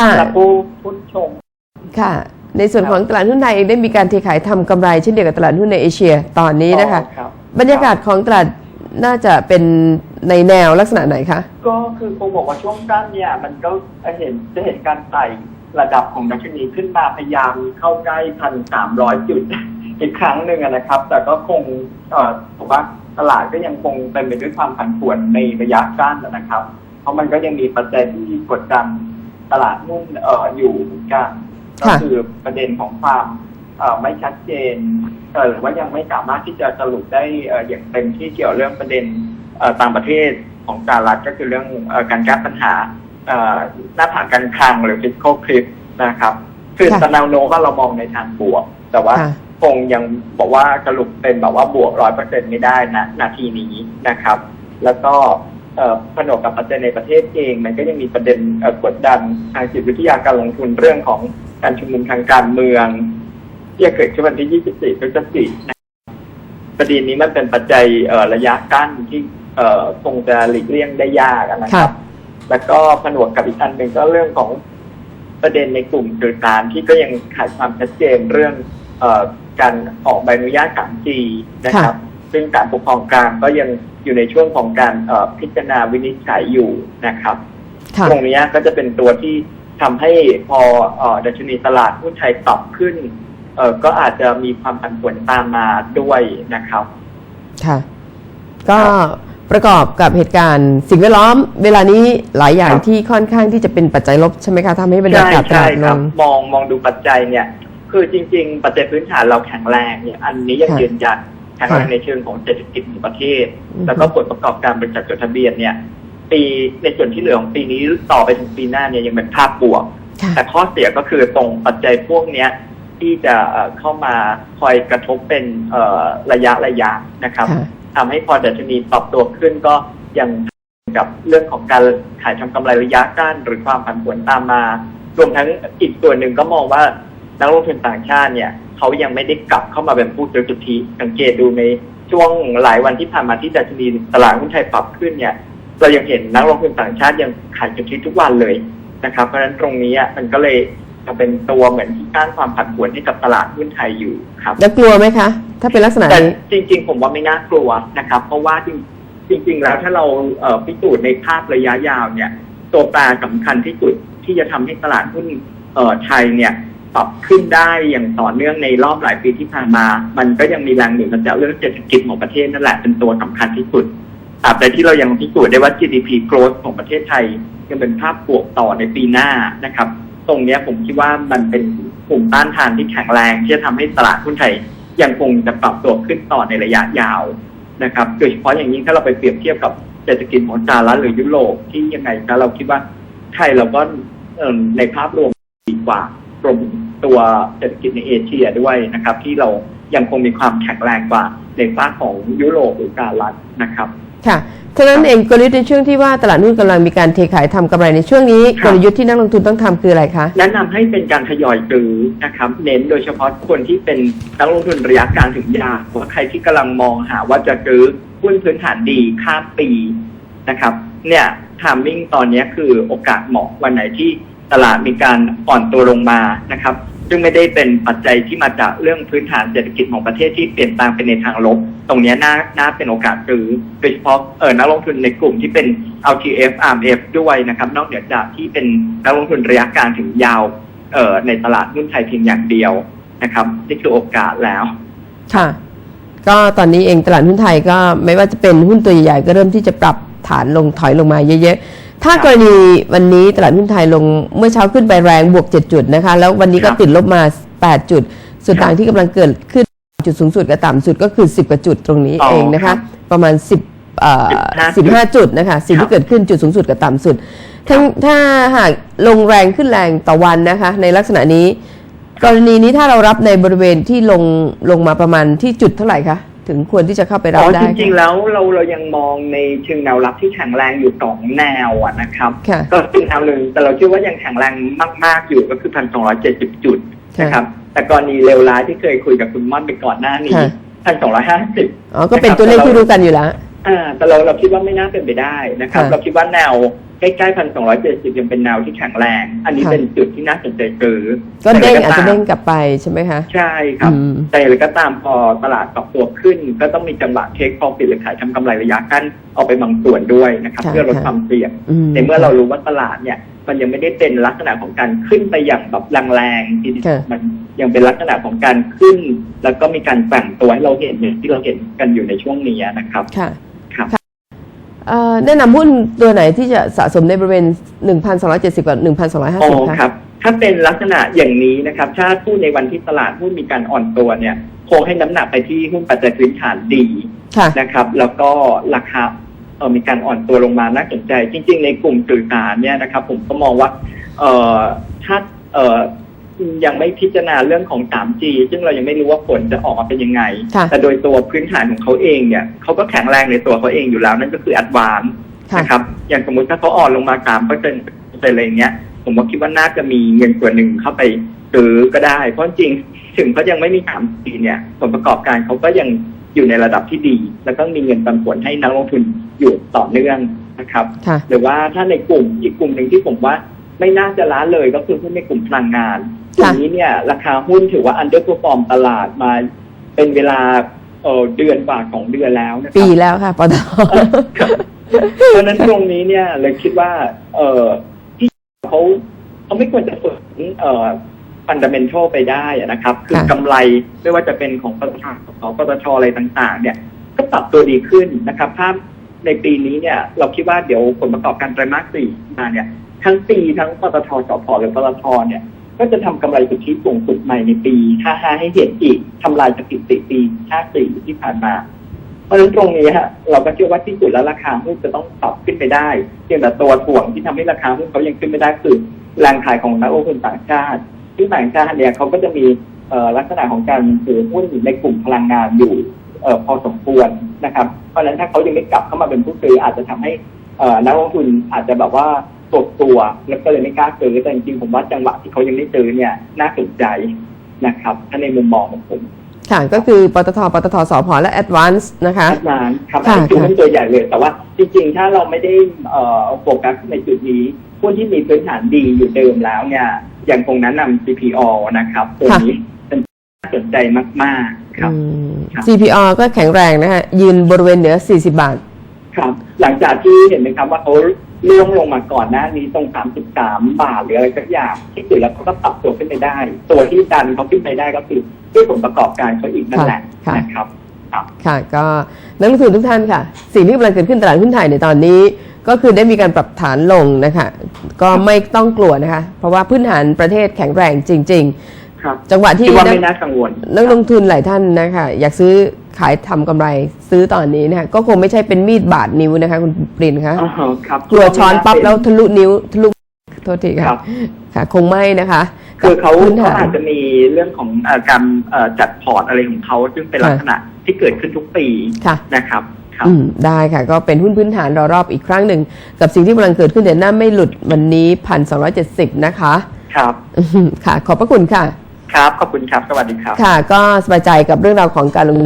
ค่ะและผู้ผู้ชม ค่ะ ในส่วนของตลาดหุ้นไทยเองได้มีการเทขายทำกำไรเช่นเดียวกับตลาดหุ้นในเอเชียตอนนี้นะคะ อ๋อรับ บรรยากาศของตลาดน่าจะเป็นในแนวลักษณะไหนคะ ก็คือคงบอกว่าช่วงสั้นเนี่ย มันก็เห็นจะเห็นการไต่ระดับของดัชนีขึ้นมาพยายามเข้าใกล้พันสามร้อยจุด อีกครั้งหนึ่งอะนะครับ แต่ก็คงเอ่อผมว่าตลาดก็ยังคงเป็นไปด้วยความผันผวนในระยะสั้นอะนะครับ เพราะมันก็ยังมีปัจจัยที่กดดัน ตลาดหุ้นเอ่ออยู่เหมือนกันก็ค่ะคือประเด็นของความเอ่อไม่ชัดเจนเอ่อหรือว่ายังไม่สามารถที่จะสรุปได้เอ่ออย่างเต็มที่เกี่ยวเรื่องประเด็นเอ่อต่างประเทศของสหรัฐก็คือเรื่องเอ่อการแก้ปัญหาเอ่อหน้าผากการคลังหรือ fiscal cliff นะครับ คือค่ะแนวโน้มว่าเรามองในทางบวก แต่ว่า ค่ะ คงยังบอกว่าสรุปเป็นแบบว่าบวกร้อยเปอร์เซ็นไม่ได้นะนาทีนี้นะครับ แล้วก็เอ่อ ผนวกกับปัจจัยในประเทศเอง มันก็ยังมีประเด็นเอ่อกดดันทางจิตวิทยาการลงทุนเรื่องของการชุมนุมทางการเมือง ที่จะเกิดขึ้นวันที่ 24พฤศจิกายนประเด็นนี้มันเป็นปัจจัยเอ่อระยะกั้นที่เอ่อคงจะหลีกเลี่ยงได้ยากนะคค่ะรับ แล้วก็ผนวกกับอีกอันหนึ่งก็เรื่องของประเด็นในกลุ่มสื่อสารที่ก็ยังขาดความชัดเจนเรื่องเออการออกใบอนุญาต 3G นะครับ ซึ่งการปกครองกลางก็ยังอยู่ในช่วงของการเอ่อพิจารณาวินิจฉัยอยู่นะครับค่ะตรงเนี้ยก็จะเป็นตัวที่ทำให้พอเอ่อดัชนีตลาดหุ้นไทยปรับขึ้นเอ่อก็อาจจะมีความผันผวนตามมาด้วยนะครับ ค่ะ ก็ประกอบกับเหตุการณ์สิ่งแวดล้อม เวลานี้หลายอย่างครับที่ค่อนข้างที่จะเป็นปัจจัยลบใช่ไหมคะทำให้บรรยากาศตใช่ลาดคลรับงมองมองดูปัจจัยเนี่ย คือจริง ๆ ปัจจัยพื้นฐานเราแข็งแรงเนี่ย อันนี้ยังค่ะยืนยัน แข็งแรงค่ะในเชิงของเศรษฐกิจของประเทศอือฮึแล้วก็ผลประกอบการบริษัทจดทะเบียนเนี่ย ปีในส่วนที่เหลือของปีนี้ต่อไปถึงปีหน้าเนี่ยยังเป็นภาพบวกค่ะแต่ข้อเสียก็คือตรงปัจจัยพวกเนี้ยที่จะเอ่อเข้ามาคอยกระทบเป็นเอ่อระยะระยะนะครับค่ะทำให้พอดัชนีปรับตัวขึ้นก็ยังกับเรื่องของการขายทำกำไรระยะสั้นหรือความผันผวนตามมา รวมทั้งอีกส่วนหนึ่งก็มองว่า นักลงทุนต่างชาติเนี่ยเขายังไม่ได้กลับเข้ามาเป็นผู้ซื้อสุทธิสังเกตดูในช่วงหลายวันที่ผ่านมาที่ดัชนีตลาดหุ้นไทยปรับขึ้นเนี่ย เรายังเห็นนักลงทุนต่างชาติยังขายสุทธิทุกวันเลยนะครับ เพราะฉะนั้นตรงนี้อะมันก็เลยจะเป็นตัวเหมือนที่สร้างความผันผวนให้กับตลาดหุ้นไทยอยู่ครับแล้วกลัวไหมคะ ถ้าเป็นลักษณะแต่นี้จริง ๆ ผมว่าไม่น่ากลัวนะครับ เพราะว่าจริงจริง ๆ แล้วถ้าเราเอ่อพิสูจน์ในภาพระยะยาวเนี่ย ตัวแปรสำคัญที่สุดที่จะทำให้ตลาดหุ้นเอ่อไทยเนี่ย ปรับขึ้นได้อย่างต่อเนื่องในรอบหลายปีที่ผ่านมา มันก็ยังมีแรงหนุนมาจากเรื่องเศรษฐกิจของประเทศนั่นแหละเป็นตัวสำคัญที่สุดตราบใดที่เรายังพิสูจน์ได้ว่า GDP growth ของประเทศไทยยังเป็นภาพบวกต่อในปีหน้านะครับ ตรงนี้ผมคิดว่ามันเป็นกลุ่มต้านทานที่แข็งแรง ที่จะทำให้ตลาดหุ้นไทยยังคงจะปรับตัวขึ้นต่อในระยะยาวนะครับโดยเฉพาะอย่างยิ่งถ้าเราไปเปรียบเทียบกับเศรษฐกิจของสหรัฐหรือยุโรปที่ยังไงนะเราคิดว่าไทยเราก็ในภาพรวมดีกว่า รวมถึงตัวเศรษฐกิจในเอเชียด้วยนะครับ ที่เรายังคงมีความแข็งแรงกว่าในภาคของยุโรปหรือสหรัฐนะครับค่ะฉะนั้นเองกลยุทธ์ในช่วงที่ว่าตลาดหุ้นกำลังมีการเทขายทำกำไรในช่วงนี้ครับกลยุทธ์ที่นักลงทุนต้องทำคืออะไรคะแนะนำให้เป็นการทยอยซื้อนะครับ เน้นโดยเฉพาะคนที่เป็นนักลงทุนระยะกลางถึงยาวว่าใครที่กำลังมองหาว่าจะซื้อหุ้นพื้นฐานดีข้ามปีนะครับ เนี่ยทามมิ่งตอนนี้คือโอกาสเหมาะวันไหนที่ ตลาดมีการอ่อนตัวลงมานะครับ ซึ่งไม่ได้เป็นปัจจัยที่มาจากเรื่องพื้นฐานเศรษฐกิจของประเทศที่เปลี่ยนแปลงไปในทางลบ ตรงนี้น่าน่าเป็นโอกาสซื้อโดยเฉพาะเออนักลงทุนในกลุ่มที่เป็น LTF RMF ด้วยนะครับ นอกเหนือจากที่เป็นนักลงทุนระยะกลางถึงยาวเอ่อในตลาดหุ้นไทยเพียงอย่างเดียวนะครับนี่คือโอกาสแล้ว ค่ะ ก็ตอนนี้เองตลาดหุ้นไทยก็ไม่ว่าจะเป็นหุ้นตัวใหญ่ๆก็เริ่มที่จะปรับฐานลงถอยลงมาเยอะๆ ถ้าครับกรณีวันนี้ตลาดหุ้นไทยลงเมื่อเช้าขึ้นไปแรงบวก 7 จุดนะคะ แล้ววันนี้ก็ครับติดลบมา 8 จุด ส่วนครับต่างที่กำลังเกิดขึ้นจุดสูงสุดกับต่ำสุดก็คือ 10กว่าจุดตรงนี้อ๋อเองนะครัคะบประมาณ 10เอ่อ15 15 จุดนะคะสิ่งครัที่บเกิดขึ้นจุดสูงสุดกับต่ำสุดทั้งถ้าหากลงแรงขึ้นแรงต่อวันนะคะ ในลักษณะนี้ กรณีนี้ถ้าเรารับในบริเวณที่ลงลงมาประมาณที่จุดเท่าไหร่คะ ถึงควรที่จะเข้าไปรับอ๋อได้จริงๆแล้วเราเรายังมองในเชิงแนวรับที่แข็งแรงอยู่สองแนวอะนะครับค่ะก็คือแนวหนึ่งแต่เราเชื่อว่ายังแข็งแรงมาก ๆอยู่ก็คือพันสองร้อยเจ็ดสิบจุดนะครับแต่กรณีเลวร้ายที่เคยคุยกับคุณม่อนไปก่อนหน้านี้ค่ะพันสองร้อยห้าสิบอ๋อก็เป็นตัวเลขที่รู้กันอยู่แล้วอ่าแต่เราเราคิดว่าไม่น่าเป็นไปได้นะครับค่ะเราคิดว่าแนว ใกล้ๆพันสองร้อยเจ็ดสิบยังเป็นแนวที่แข็งแรง อันนี้ค่ะ เป็นจุดที่น่าสนใจซื้อก็เด้งแต่อาจจะตมเด้งกลับไปใช่ไหมคะ ใช่ครับ อืม แต่อย่างไรก็ตามพอตลาดปรับตัวขึ้น ก็ต้องมีจังหวะเทคพอปิดหรือขายทำกำไรระยะกั้นเอาไปบางส่วนด้วยนะครับ ค่ะ เพื่อลดค่ะความเสี่ยง อืมในเมื่อเรารู้ว่าตลาดเนี่ย มันยังไม่ได้เป็นลักษณะของการขึ้นไปอย่างแบบแรงๆทีเดียวค่ะ มันยังเป็นลักษณะของการขึ้น แล้วก็มีการแบ่งตัวให้เราเห็นอย่างที่เราเห็นกันอยู่ในช่วงนี้นะครับค่ะ ครับเอ่อ แนะนำหุ้นตัวไหนที่จะสะสมในบริเวณ 1,270 กับอ๋อ1,250คะครับ ถ้าเป็นลักษณะอย่างนี้นะครับ ถ้าพูดในวันที่ตลาดหุ้นมีการอ่อนตัวเนี่ยคงให้น้ำหนักไปที่หุ้นปัจจัยพื้นฐานดีค่ะนะครับ แล้วก็ราคาเออมีการอ่อนตัวลงมาน่าสนใจ จริง ๆ ในกลุ่มสื่อสารเนี่ยนะครับ ผมก็มองว่า เอ่อถ้าเอ่อ ยังไม่พิจารณาเรื่องของ 3G ซึ่งเรายังไม่รู้ว่าผลจะออกมาเป็นยังไง ค่ะแต่โดยตัวพื้นฐานของเขาเองเนี่ยเขาก็แข็งแรงในตัวเขาเองอยู่แล้ว นั่นก็คืออัดวานค่ะนะครับ อย่างสมมุติถ้าเขาอ่อนลงมาสามเปอร์เซ็นต์อะไรเงี้ย ผมว่าคิดว่าน่าจะมีเงินส่วนหนึ่งเข้าไปซื้อก็ได้ เพราะจริงๆถึงเขายังไม่มีสามปีเนี่ยผลประกอบการเขาก็ยังอยู่ในระดับที่ดี แล้วก็มีเงินปันผลให้นักลงทุนอยู่ต่อเนื่องนะครับ ค่ะ หรือว่าถ้าในกลุ่มอีกกลุ่มหนึ่งที่ผมว่า ไม่น่าจะล้าเลยก็คือหุ้นในกลุ่มพลังงานกลุ่มนี้เนี่ย ราคาหุ้นถือว่า underperform ตลาดมาเป็นเวลาเอ่อเดือนกว่าของเดือนแล้วนะคปีรับแล้วค่ะปตทเพราะฉะนั้นตรงนี้เนี่ยเลยคิดว่า เออที่เขาเขาไม่ควรจะฝืนเอ่อฟันดัมเมนทัลไปได้อะนะครับ คือค่ะกำไรไม่ว่าจะเป็นของปตทของปตทอะไรต่าง ๆ เนี่ย ก็ปรับตัวดีขึ้นนะครับภาพในปีนี้เนี่ย เราคิดว่าเดี๋ยวผลประกอบการไตรมาสสี่มาเนี่ย ทั้งปีทั้งปตทสพหรือปตทเนี่ย ก็จะทำกำไรสุทธิสูงสุดใหม่ในปี 55 ให้เห็นอีกทำลายสถิติปี 54 ที่ผ่านมา เพราะฉะนั้นตรงนี้ฮะเราก็เชื่อว่าที่สุดแล้วราคาหุ้นจะต้องปรับขึ้นไปได้เพียงแต่ตัวถ่วงที่ทำให้ราคาหุ้นเขายังขึ้นไม่ได้คือแรงขายของนักลงทุนต่างชาติที่ต่างชาติเนี่ยเขาก็จะมีเอ่อลักษณะของการถือหุ้นในกลุ่มพลังงานอยู่เอพอสมควรนะครับ เพราะฉะนั้นถ้าเขายังไม่กลับเข้ามาเป็นผู้ซื้ออาจจะทำให้นักลงทุนอาจจะแบบว่า ตกตัวแล้วก็เลยไม่กล้าซื้อแต่จริงๆผมว่าจังหวะที่เขายังไม่ซื้อเนี่ยน่าสนใจนะครับถ้าในมุมมองของผมค่ะก็คือปตทปตทสพและ Advance นะคะอาจารย์ครับค่ะอันนี้คือค่ะหุ้นตัวใหญ่เลย แต่ว่าจริงๆ ถ้าเราไม่ได้เอ่อโฟกัสในจุดนี้หุ้นที่มีพื้นฐานดีอยู่เดิมแล้วเนี่ยยังคงแนะนำ CPO นะครับตัวนี้เป็นน่าสนใจมากๆครับอืมครับ CPO ก็แข็งแรงนะคะยืนบริเวณเหนือ 40 บาท ครับ หลังจากที่เห็นไหมครับว่าเขา ล่วงลงมาก่อนหน้านี้ตรง 33 บาทหรืออะไรสักอย่างที่สุดแล้วเขาก็ปรับตัวขึ้นไปได้ ตัวที่ดันเขาขึ้นไปได้ก็คือด้วยผลประกอบการเขาอีกนั่นแหละค่ะนะครับครับค่ะก็นักลงทุนทุกท่านค่ะ สิ่งที่กำลังเกิดขึ้นตลาดหุ้นไทยในตอนนี้ ก็คือได้มีการปรับฐานลงนะคะก็ไม่ต้องกลัวนะคะ เพราะว่าพื้นฐานประเทศแข็งแรงจริงครับๆจังหวะที่คิดว่านักไม่น่ากังวลนักลงทุนหลายท่านนะคะอยากซื้อ ขายทำกำไรซื้อตอนนี้นะคะก็คงไม่ใช่เป็นมีดบาดนิ้วนะคะ คุณปรินคะอ๋อครับกลัวช้อนปั๊บแล้วทะลุนิ้วทะลุโทษทีครัค่ะบค่ะ คงไม่นะคะ คือเขากับพื้นเขาฐานอาจจะมีเรื่องของเอ่อการเอ่อจัดพอร์ตอะไรของเขาซึ่งเป็นค่ะลักษณะที่เกิดขึ้นทุกปีค่ะนะครับครับอืมได้ค่ะ ก็เป็นหุ้นพื้นฐานรอรอบอีกครั้งหนึ่ง กับสิ่งที่กำลังเกิดขึ้นเดี๋ยวหน้าไม่หลุดวันนี้พันสองนะคะ ครับอืมค่ะ ขอบพระคุณค่ะ ครับ ขอบคุณครับ สวัสดีครับ ค่ะ ก็สบายใจกับเรื่องราวของการลง